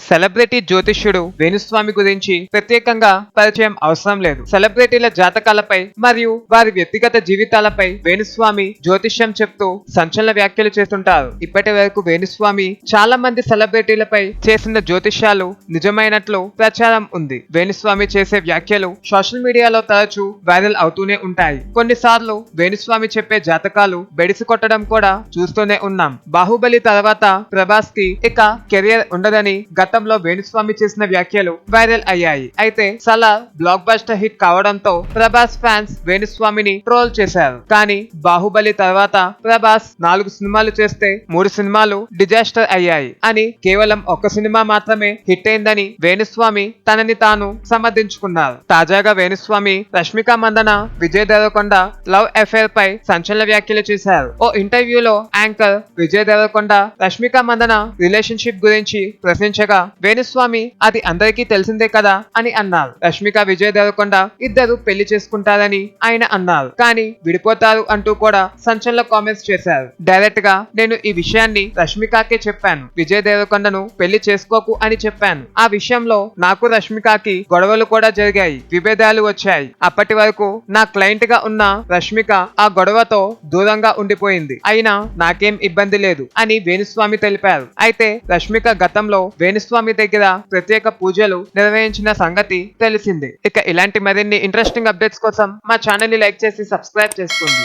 Celebrity జ్యోతిష్యుడు Venu Swamy గురించి ప్రత్యేకంగా పరిచయం అవసరం లేదు. సెలబ్రిటీల జాతకాలపై మరియు వారి వ్యక్తిగత జీవితాలపై వేణుస్వామి జ్యోతిష్యం చెప్తూ సంచలన వ్యాఖ్యలు చేస్తుంటారు. ఇప్పటి వరకు వేణుస్వామి చాలా మంది సెలబ్రిటీలపై చేసిన జ్యోతిష్యాలు నిజమైనట్లు ప్రచారం ఉంది. వేణుస్వామి చేసే వ్యాఖ్యలు సోషల్ మీడియాలో తరచూ వైరల్ అవుతూనే ఉంటాయి. కొన్నిసార్లు వేణుస్వామి చెప్పే జాతకాలు బెడిసి కొట్టడం కూడా చూస్తూనే ఉన్నాం. బాహుబలి తర్వాత ప్రభాస్కి ఇక కెరియర్ ఉండదని గతంలో వేణుస్వామి చేసిన వ్యాఖ్యలు వైరల్ అయ్యాయి. అయితే సలార్ బ్లాక్ బస్టర్ హిట్ కావడంతో ప్రభాస్ ఫ్యాన్స్ వేణుస్వామిని ట్రోల్ చేశారు. కానీ బాహుబలి తర్వాత ప్రభాస్ నాలుగు సినిమాలు చేస్తే మూడు సినిమాలు డిజాస్టర్ అయ్యాయి అని కేవలం ఒక్క సినిమా మాత్రమే హిట్ అయిందని వేణుస్వామి తనని తాను సమర్థించుకున్నారు. తాజాగా వేణుస్వామి రష్మిక మందన విజయ్ దేవరకొండ లవ్ అఫేర్ పై సంచలన వ్యాఖ్యలు చేశారు. ఓ ఇంటర్వ్యూలో యాంకర్ విజయ్ దేవరకొండ రష్మిక మందన రిలేషన్షిప్ గురించి ప్రశ్నించగా వేణుస్వామి అది అందరికీ తెలిసిందే కదా? అని అన్నారు రష్మిక విజయ్ దేవరకొండ ఇద్దరు పెళ్ళి చేసుకుంటారని ఆయన అన్నారు కానీ విడిపోతారు అంటూ కూడా సంచలన కామెంట్స్ చేశారు. డైరెక్ట్గా నేను ఈ విషయాన్ని రష్మికకే చెప్పాను. విజయ్ దేవరకొండను పెళ్ళి చేసుకోకు అని చెప్పాను. ఆ విషయంలో నాకు రష్మికకి గొడవలు కూడా జరిగాయి. విభేదాలు వచ్చాయి. అప్పటి వరకు నా క్లయింట్గా ఉన్న రష్మిక ఆ గొడవతో దూరంగా ఉండిపోయింది. అయినా నాకేం ఇబ్బంది లేదు అని వేణుస్వామి తెలిపారు. అయితే రష్మిక గతంలో వేణుస్వామి దగ్గర ప్రత్యేక పూజలు నిర్వహించిన సంగతి తెలిసిందే. ఇక ఇలాంటి మరిన్ని ఇంట్రెస్టింగ్ అప్డేట్స్ కోసం మా ఛానల్ని లైక్ చేసి సబ్స్క్రైబ్ చేసుకోండి.